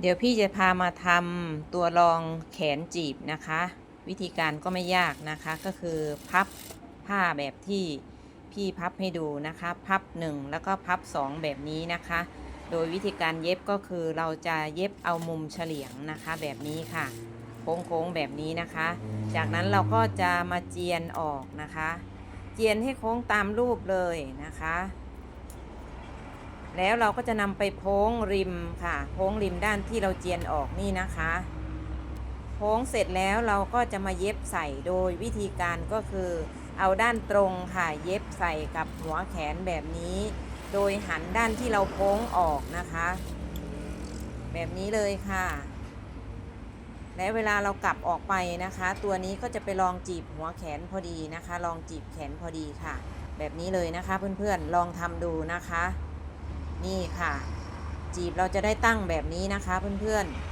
เดี๋ยวพี่จะพามาทำตัวรองแขนจีบนะคะ วิธีการก็ไม่ยากนะคะก็คือพับผ้าแบบที่พี่พับให้ดูนะคะ พับ 1 แล้วก็พับ 2 แบบนี้นะคะ โดยวิธีการเย็บก็คือเราจะเย็บเอามุมเฉลียงนะคะแบบนี้ค่ะ โค้งๆแบบนี้นะคะ จากนั้นเราก็จะมาเจียนออกนะคะ เจียนให้โค้งตามรูปเลยนะคะ แล้วเราก็จะนำไปโพ้งริมค่ะโพ้งริมด้านที่เราเจียนออกนี่นะคะโพ้งเสร็จแล้วเราก็จะมาเย็บใส่โดยวิธีการก็คือ เอาด้านตรงค่ะเย็บใส่กับหัวแขนแบบนี้ โดยหันด้านที่เราโพ้งออกนะคะ แบบนี้เลยค่ะ และเวลาเรากลับออกไปนะคะ ตัวนี้ก็จะไปลองจีบหัวแขนพอดีนะคะ ลองจีบแขนพอดีค่ะ แบบนี้เลยนะคะเพื่อนๆลองทำดูนะคะ นี่ค่ะ จีบเราจะได้ตั้งแบบนี้นะคะเพื่อนๆ